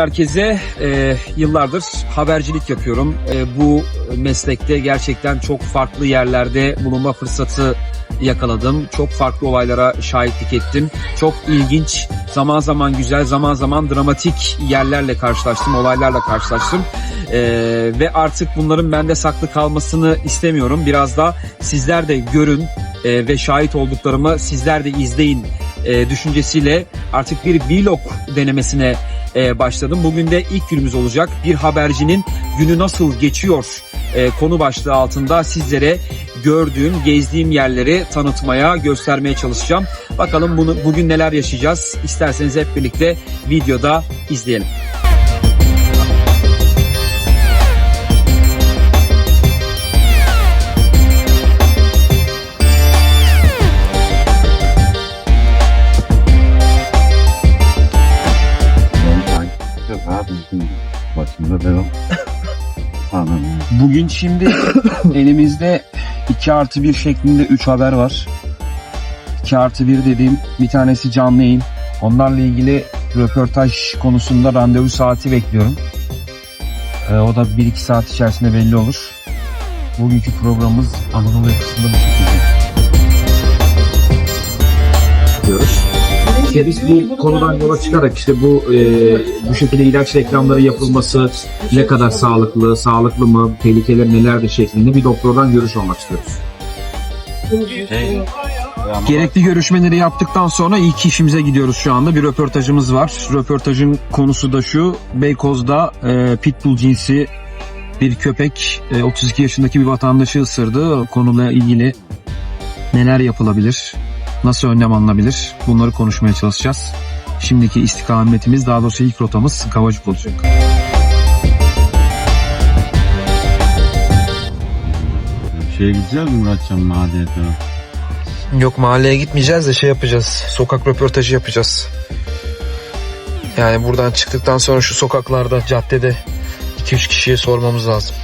Herkese. Ee, yıllardır habercilik yapıyorum. Ee, bu meslekte gerçekten çok farklı yerlerde bulunma fırsatı yakaladım. Çok farklı olaylara şahitlik ettim. Çok ilginç, zaman zaman güzel, zaman zaman dramatik yerlerle karşılaştım, olaylarla karşılaştım. Ee, ve artık bunların bende saklı kalmasını istemiyorum. Biraz da sizler de görün e, ve şahit olduklarımı sizler de izleyin e, düşüncesiyle artık bir vlog denemesine e, başladım. Bugün de ilk günümüz olacak. Bir habercinin günü nasıl geçiyor e, konu başlığı altında sizlere gördüğüm, gezdiğim yerleri tanıtmaya, göstermeye çalışacağım. Bakalım bunu bugün neler yaşayacağız. İsterseniz hep birlikte videoda izleyelim. Devam. Anladım. Bugün şimdi elimizde 2 artı 1 şeklinde 3 haber var. 2 artı 1 dediğim bir tanesi canlı yayın. Onlarla ilgili röportaj konusunda randevu saati bekliyorum. Ee, o da 1-2 saat içerisinde belli olur. Bugünkü programımız Anadolu yakasında bu şekilde. diyoruz. İşte biz bu konudan yola çıkarak işte bu e, bu şekilde ilaç reklamları yapılması ne kadar sağlıklı, sağlıklı mı, tehlikeleri nelerdir şeklinde bir doktordan görüş almak istiyoruz. Şey, Gerekli görüşmeleri yaptıktan sonra ilk işimize gidiyoruz şu anda. Bir röportajımız var. Röportajın konusu da şu. Beykoz'da e, pitbull cinsi bir köpek e, 32 yaşındaki bir vatandaşı ısırdı. Konuyla ilgili neler yapılabilir? Nasıl önlem alınabilir? Bunları konuşmaya çalışacağız. Şimdiki istikametimiz daha doğrusu ilk rotamız Kavacık olacak. şeye gideceğiz mi Muratcan mahalleye falan? Yok mahalleye gitmeyeceğiz de şey yapacağız. Sokak röportajı yapacağız. Yani buradan çıktıktan sonra şu sokaklarda, caddede 2-3 kişiye sormamız lazım.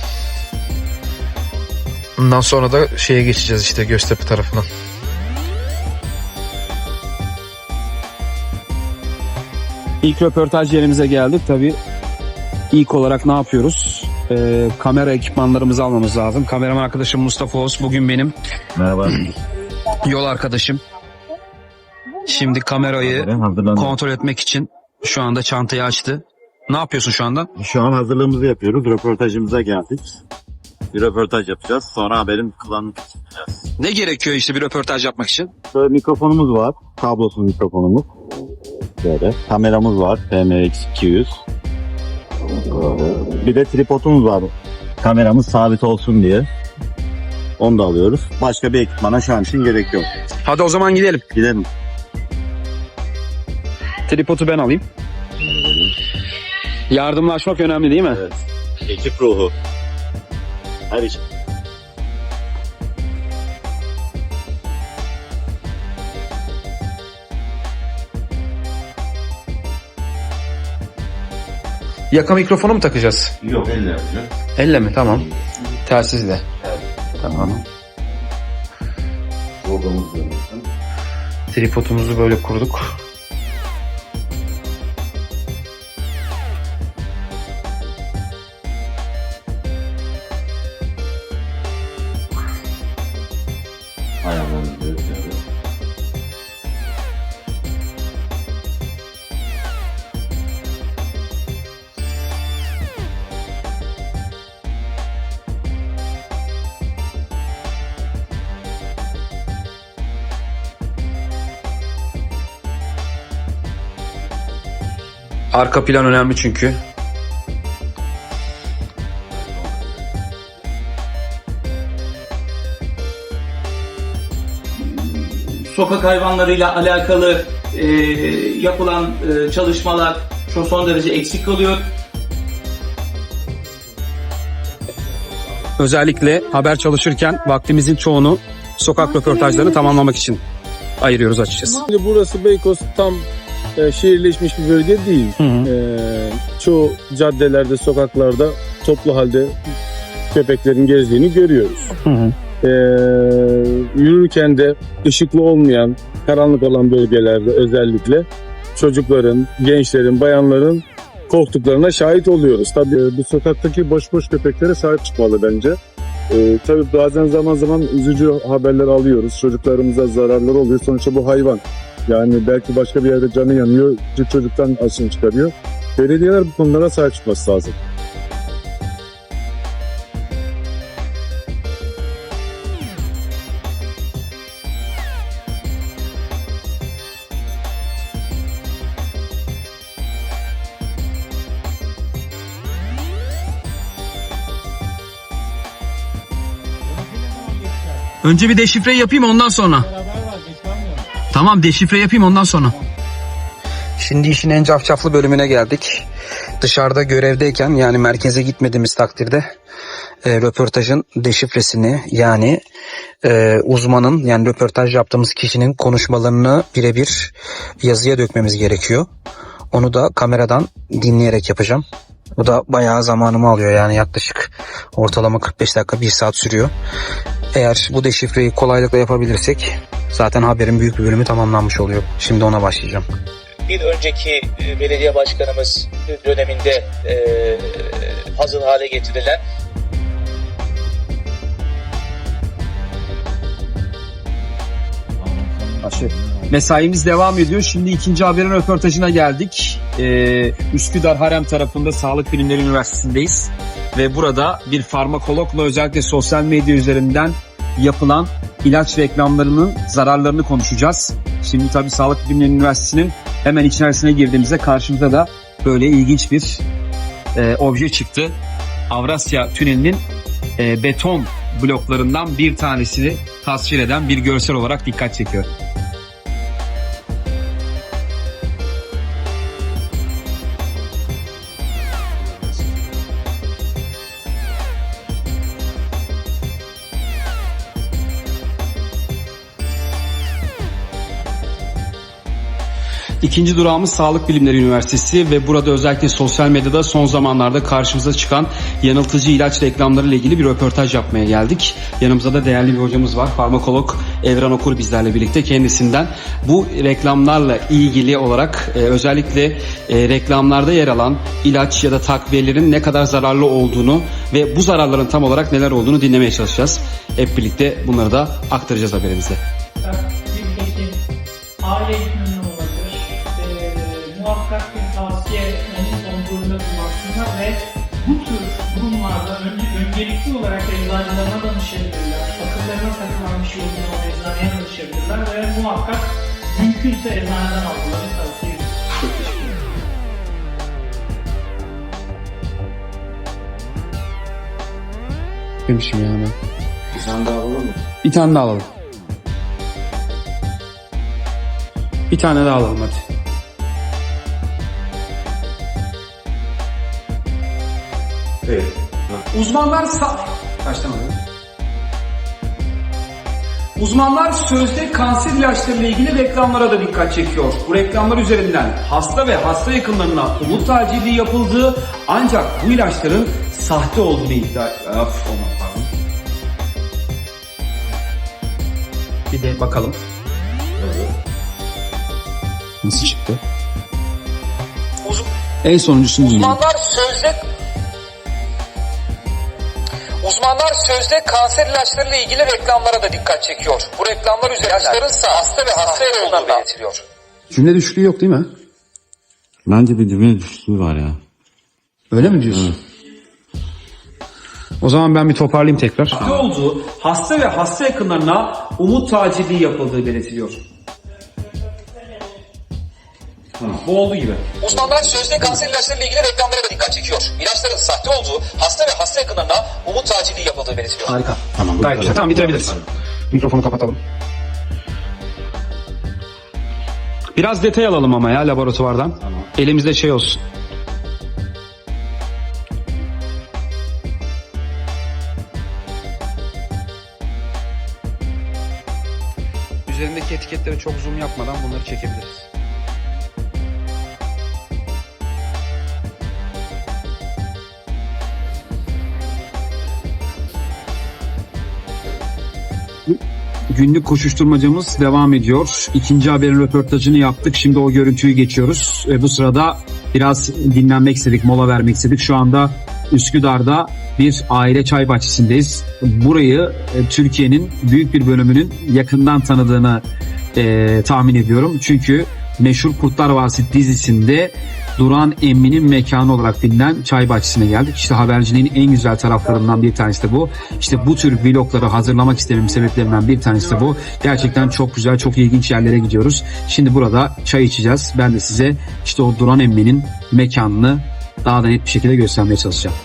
Ondan sonra da şeye geçeceğiz işte Göztepe tarafına. İlk röportaj yerimize geldik. Tabii ilk olarak ne yapıyoruz? Ee, kamera ekipmanlarımızı almamız lazım. Kameraman arkadaşım Mustafa Oğuz bugün benim Merhaba. yol arkadaşım. Şimdi kamerayı kontrol etmek için şu anda çantayı açtı. Ne yapıyorsun şu anda? Şu an hazırlığımızı yapıyoruz. Röportajımıza geldik. Bir röportaj yapacağız. Sonra haberin yapacağız. Ne gerekiyor işte bir röportaj yapmak için? Şöyle mikrofonumuz var. Kablosuz mikrofonumuz. Böyle. Kameramız var. PMX200. Bir de tripodumuz var. Kameramız sabit olsun diye. Onu da alıyoruz. Başka bir ekipmana şu an için gerek yok. Hadi o zaman gidelim. Gidelim. Tripodu ben alayım. Yardımlaşmak önemli değil mi? Evet. Ekip ruhu. Her iş. Yaka mikrofonu mu takacağız? Yok elle yapacağız. Elle mi? Tamam. Telsizle. Tamam. Görüyorsun. Tripodumuzu böyle kurduk. Ayarlarımızı. Arka plan önemli çünkü. sokak hayvanlarıyla alakalı e, yapılan e, çalışmalar şu son derece eksik kalıyor. Özellikle haber çalışırken vaktimizin çoğunu sokak röportajlarını tamamlamak için ayırıyoruz açıkçası. Şimdi burası Beykoz tam e, şehirleşmiş bir bölge değil. Hı hı. E, çoğu caddelerde, sokaklarda toplu halde köpeklerin gezdiğini görüyoruz. Hı hı. E, yürürken de ışıklı olmayan, karanlık olan bölgelerde özellikle çocukların, gençlerin, bayanların korktuklarına şahit oluyoruz. Tabii e, bu sokaktaki boş boş köpeklere sahip çıkmalı bence. Ee, tabii bazen zaman zaman üzücü haberler alıyoruz. Çocuklarımıza zararlar oluyor. Sonuçta bu hayvan. Yani belki başka bir yerde canı yanıyor. Çocuktan aşın çıkarıyor. Belediyeler bu konulara sahip çıkması lazım. Önce bir deşifre yapayım ondan sonra. Tamam deşifre yapayım ondan sonra. Şimdi işin en cafcaflı bölümüne geldik. Dışarıda görevdeyken yani merkeze gitmediğimiz takdirde e, röportajın deşifresini yani e, uzmanın yani röportaj yaptığımız kişinin konuşmalarını birebir yazıya dökmemiz gerekiyor. Onu da kameradan dinleyerek yapacağım. Bu da bayağı zamanımı alıyor yani yaklaşık ortalama 45 dakika 1 saat sürüyor. Eğer bu deşifreyi kolaylıkla yapabilirsek zaten haberin büyük bir bölümü tamamlanmış oluyor. Şimdi ona başlayacağım. bir önceki e, belediye başkanımız döneminde e, hazır hale getirilen Başı. Mesaimiz devam ediyor. Şimdi ikinci haberin röportajına geldik. Ee, Üsküdar Harem tarafında Sağlık Bilimleri Üniversitesi'ndeyiz. Ve burada bir farmakologla özellikle sosyal medya üzerinden yapılan ilaç reklamlarının zararlarını konuşacağız. Şimdi tabii Sağlık Bilimleri Üniversitesi'nin hemen içerisine girdiğimizde karşımıza da böyle ilginç bir e, obje çıktı. Avrasya Tüneli'nin e, beton bloklarından bir tanesini tasvir eden bir görsel olarak dikkat çekiyor. İkinci durağımız Sağlık Bilimleri Üniversitesi ve burada özellikle sosyal medyada son zamanlarda karşımıza çıkan yanıltıcı ilaç reklamları ile ilgili bir röportaj yapmaya geldik. Yanımızda da değerli bir hocamız var. Farmakolog Evren Okur bizlerle birlikte kendisinden bu reklamlarla ilgili olarak e, özellikle e, reklamlarda yer alan ilaç ya da takviyelerin ne kadar zararlı olduğunu ve bu zararların tam olarak neler olduğunu dinlemeye çalışacağız. Hep birlikte bunları da aktaracağız haberimizde. aile öncelikli olarak eczacılarına danışabilirler. Akıllarına takılan bir şey eczaneye danışabilirler ve muhakkak mümkünse eczaneden almalarını tavsiye ediyorum. Demişim ya ben. Bir tane daha alalım mı? Bir tane daha alalım. Bir tane daha alalım hadi. Uzmanlar sa... Alalım? Uzmanlar sözde kanser ilaçlarıyla ilgili reklamlara da dikkat çekiyor. Bu reklamlar üzerinden hasta ve hasta yakınlarına umut tacili yapıldığı ancak bu ilaçların sahte olduğunu iddia... Of, aman pardon. Bir de bakalım. Nasıl çıktı? En sonuncusunu dinleyelim. Uzmanlar sözde Uzmanlar sözde kanser ilaçlarıyla ilgili reklamlara da dikkat çekiyor. Bu reklamlar üzerinde ilaçların hasta ve hasta olduğu belirtiliyor. Cümle düşüklüğü yok değil mi? Bence bir cümle düşüşlüğü var ya. Öyle mi diyorsun? O zaman ben bir toparlayayım tekrar. Ne oldu? Hasta ve hasta yakınlarına umut tacirliği yapıldığı belirtiliyor. Bu oldu gibi. Uzmanlar sözde kanser ilaçlarıyla ilgili reklamlara da dikkat çekiyor. İlaçların sahte olduğu, hasta ve hasta yakınlarına umut tacirliği yapıldığı belirtiliyor. Harika. Tamam. Gayet güzel. Tamam bitirebiliriz. Mikrofonu kapatalım. Biraz detay alalım ama ya laboratuvardan. Elimizde şey olsun. Üzerindeki etiketleri çok zoom yapmadan bunları çekebiliriz. Günlük koşuşturmacamız devam ediyor. İkinci haberin röportajını yaptık. Şimdi o görüntüyü geçiyoruz. E, bu sırada biraz dinlenmek istedik, mola vermek istedik. Şu anda Üsküdar'da bir aile çay bahçesindeyiz. Burayı e, Türkiye'nin büyük bir bölümünün yakından tanıdığını e, tahmin ediyorum. Çünkü meşhur Kurtlar Vadisi dizisinde Duran Emmi'nin mekanı olarak bilinen çay bahçesine geldik. İşte haberciliğin en güzel taraflarından bir tanesi de bu. İşte bu tür vlogları hazırlamak istememin sebeplerinden bir tanesi de bu. Gerçekten çok güzel, çok ilginç yerlere gidiyoruz. Şimdi burada çay içeceğiz. Ben de size işte o Duran Emmi'nin mekanını daha da net bir şekilde göstermeye çalışacağım.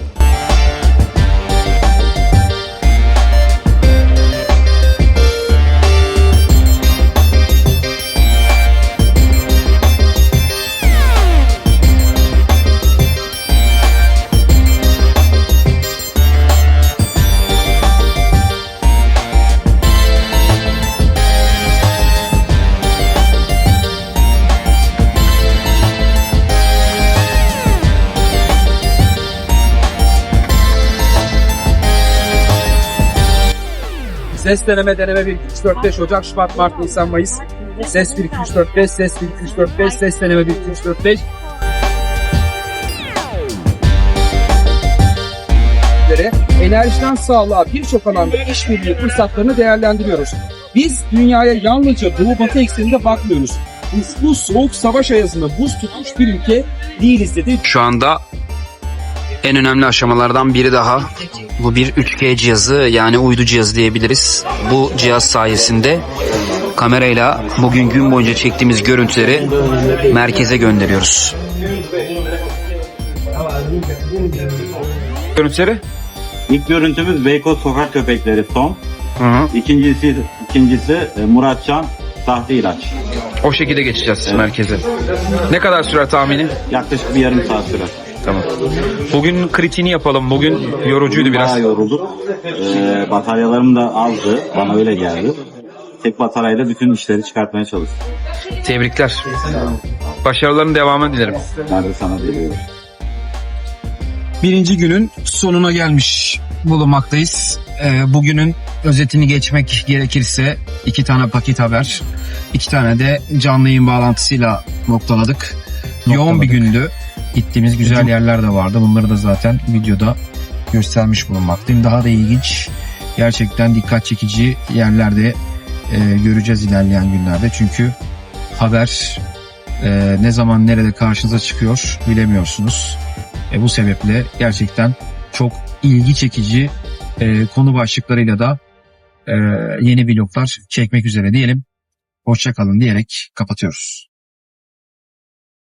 Ses deneme deneme 1 2 3 4 5 Ocak Şubat Mart Nisan Mayıs Ses 1 2 3 4 5 ses 1 2 3 4 5 ses deneme 1 2 3 4 5 enerjiden sağlığa birçok alanda işbirliği fırsatlarını değerlendiriyoruz. Biz dünyaya yalnızca Doğu Batı ekseninde bakmıyoruz. Biz bu soğuk savaş ayazında buz tutmuş bir ülke değiliz dedi. Şu anda en önemli aşamalardan biri daha. Bu bir 3G cihazı yani uydu cihazı diyebiliriz. Bu cihaz sayesinde kamerayla bugün gün boyunca çektiğimiz görüntüleri merkeze gönderiyoruz. Görüntüleri İlk görüntümüz Beykoz sokak köpekleri son. Hı hı. İkincisi, ikincisi e, Muratcan sahte ilaç. O şekilde geçeceğiz merkeze. Ne kadar sürer tahmini? Yaklaşık bir yarım saat sürer. Tamam. Bugün kritiğini yapalım. Bugün yorucuydu biraz. Bayağı yorulduk. Ee, bataryalarım da azdı. Bana öyle geldi. Tek bataryayla bütün işleri çıkartmaya çalıştım. Tebrikler. Başarıların devamını dilerim. Ben de sana diliyorum. Birinci günün sonuna gelmiş bulunmaktayız. Ee, bugünün özetini geçmek gerekirse iki tane paket haber, iki tane de canlı yayın bağlantısıyla noktaladık. Yoğun bir gündü. Gittiğimiz güzel yerler de vardı. Bunları da zaten videoda göstermiş bulunmaktayım. Daha da ilginç, gerçekten dikkat çekici yerlerde e, göreceğiz ilerleyen günlerde. Çünkü haber e, ne zaman nerede karşınıza çıkıyor bilemiyorsunuz. E, bu sebeple gerçekten çok ilgi çekici e, konu başlıklarıyla da e, yeni vloglar çekmek üzere diyelim. Hoşçakalın diyerek kapatıyoruz.